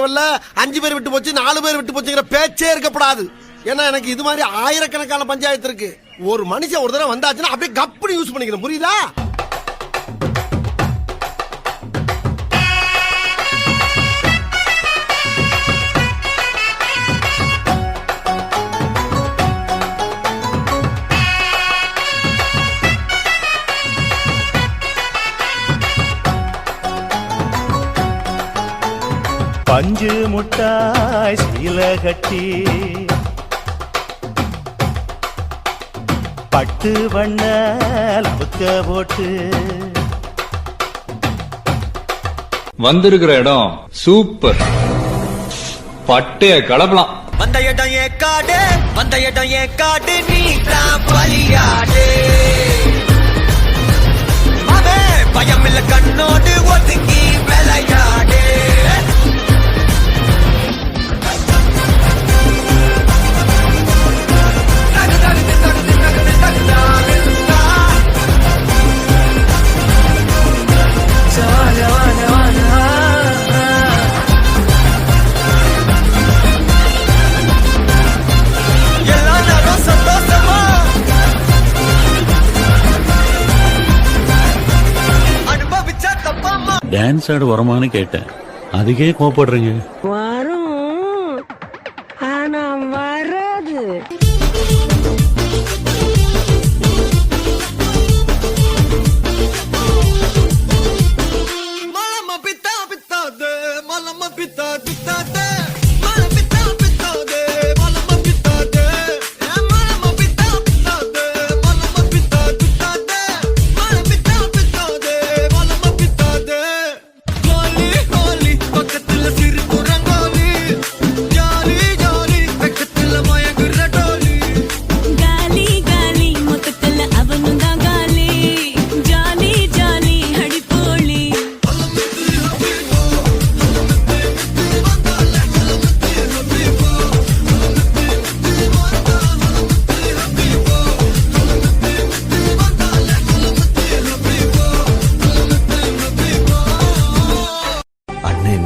வரல அஞ்சு பேர் விட்டு போச்சு நாலு பேர் விட்டு போச்சுங்கிற பேச்சே இருக்கப்படாது ஏன்னா எனக்கு இது மாதிரி ஆயிரக்கணக்கான பஞ்சாயத்து இருக்கு. ஒரு மனுஷன் ஒரு தடவை வந்தாச்சுன்னா அப்படியே கப்புனு யூஸ் பண்ணிக்கணும். புரியுதா? பஞ்சு முட்டாய் சீல கட்டி பட்டு வண்ண லவுக்க போட்டு. வந்திருக்கிற இடம் சூப்பர். பட்டைய கலப்பலாம். வந்த இடம் ஏன் காடு? வந்த இடம் ஏன் காடு? நீ தான் பலியாடு. பயம் இல்ல கண்ணோடு ஒதுங்கி. சயின்ஸ் சைடு வருமானு கேட்டேன். அதுக்கே கோபப்படுறீங்க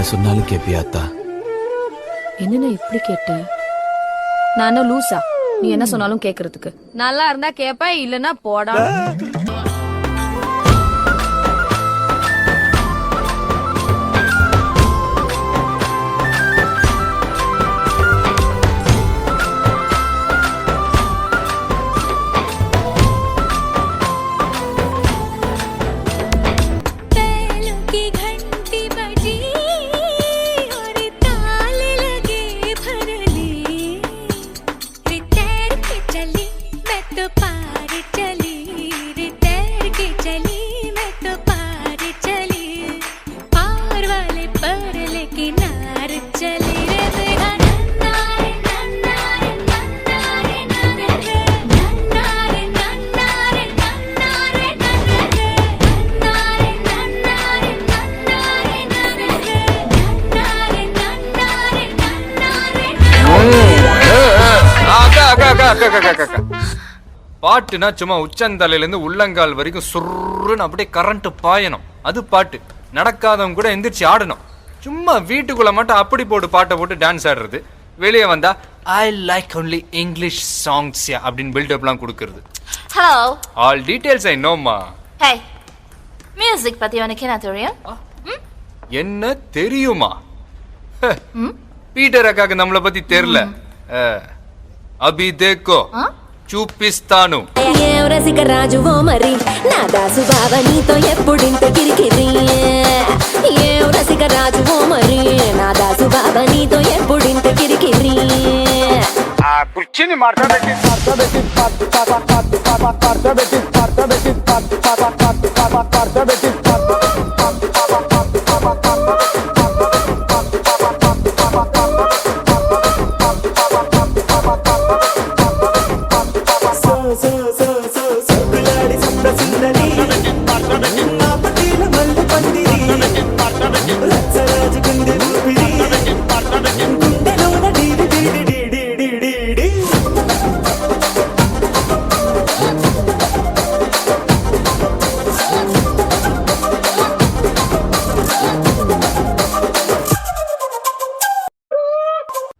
என்ன சொன்னாலும் கேப்பியாத்தா? என்னண்ணா இப்படி கேட்ட நானும் லூசா. நீ என்ன சொன்னாலும் கேக்குறதுக்கு. நல்லா இருந்தா கேப்ப இல்லனா போடா. அக்கா அக்கா அக்கா அக்கா. பாட்டுனா சும்மா உச்சந்தலையில இருந்து உள்ளங்கால் வரைக்கும் சுருன்னு அப்படியே கரண்ட் பாயணும். அது பாட்டு. நடக்காதவங்க கூட எந்திரிச்சு ஆடணும். சும்மா வீட்டுக்குள்ள மட்டும் அப்படி போட்டு பாட்டை போட்டு டான்ஸ் ஆடுறது. வெளியே வந்தா I like only English songs அப்படின்னு பில்டப்லாம் கொடுக்கறது. ஹலோ ஆல் டீடைல்ஸ் ஐ நோம்மா ஹே மியூசிக் பத்தி உனக்கு என்ன தெரியும்? என்ன தெரியுமா? பீட்டர் அக்காக்கு நம்மளை பத்தி தெரியல అభి దేకో చూపిస్తాను రసిక రాజు ఓ మరి నా దాసు బావ నీతో ఎప్పుడింత కిరికిరి ఏ రాజు ఓ మరి నా దాసు బావ నీతో ఎప్పుడింత కిరికిరి ఆ కుర్చీని మార్చబెట్టి మార్చబెట్టి మార్చబెట్టి మార్చబెట్టి మార్చబెట్టి మార్చబెట్టి మార్చబెట్టి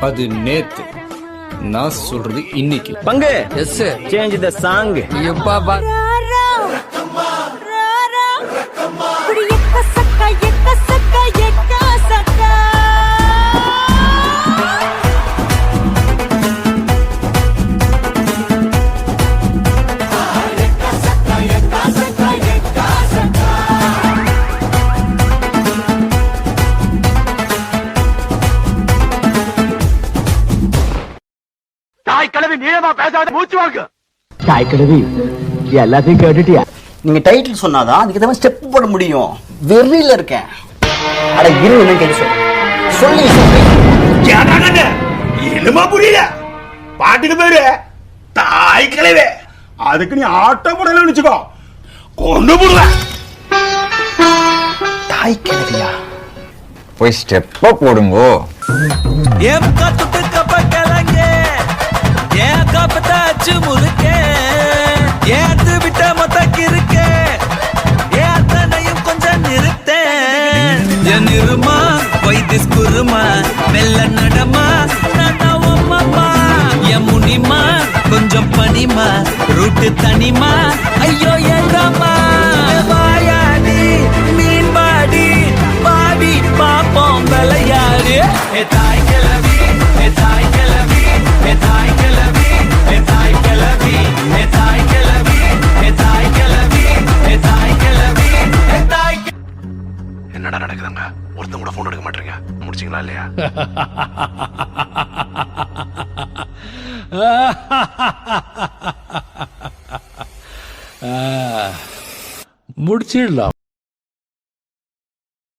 அது நேத்து. நான் சொல்றது இன்னைக்கு. பங்கு. எஸ் சேஞ்ச் த சாங் எல்லாத்தையும் கேட்டுட்டியா? நீங்க டைட்டில் சொன்னாதான் அதுக்கு தவிர ஸ்டெப் போட முடியும். வெறியில இருக்கேன். அட இரு என்ன கேட்டு சொல்லு. சொல்லி என்னமா புரியல. பாட்டுக்கு பேரு தாய் கிழவே. அதுக்கு நீ ஆட்டோ போடலன்னு வச்சுக்கோ கொண்டு போடுவேன் தாய் கிழவியா? போய் ஸ்டெப்ப போடுங்கோ. ஏன் காத்துட்டு கப்ப கலங்க ஏன் காப்பத்தாச்சு முழுக்க ஏத்து விட்ட மொத்தக்கு இருக்க ஏன் கொஞ்சம் நிறுத்த என் இருமா வைத்திஸ் குருமா மெல்ல நடமா. நான் என் முனிமா கொஞ்சம் பனிமா ரூட்டு தனிமா. ஐயோ ஏண்டாமா வாயாடி மீன் பாடி பாப்போம் விளையாடு. தாய் ஒருத்தன் கூட போன் எடுக்க மாட்டீங்க முடிச்சிங்களா இல்லையா? முடிச்சிடலாம்.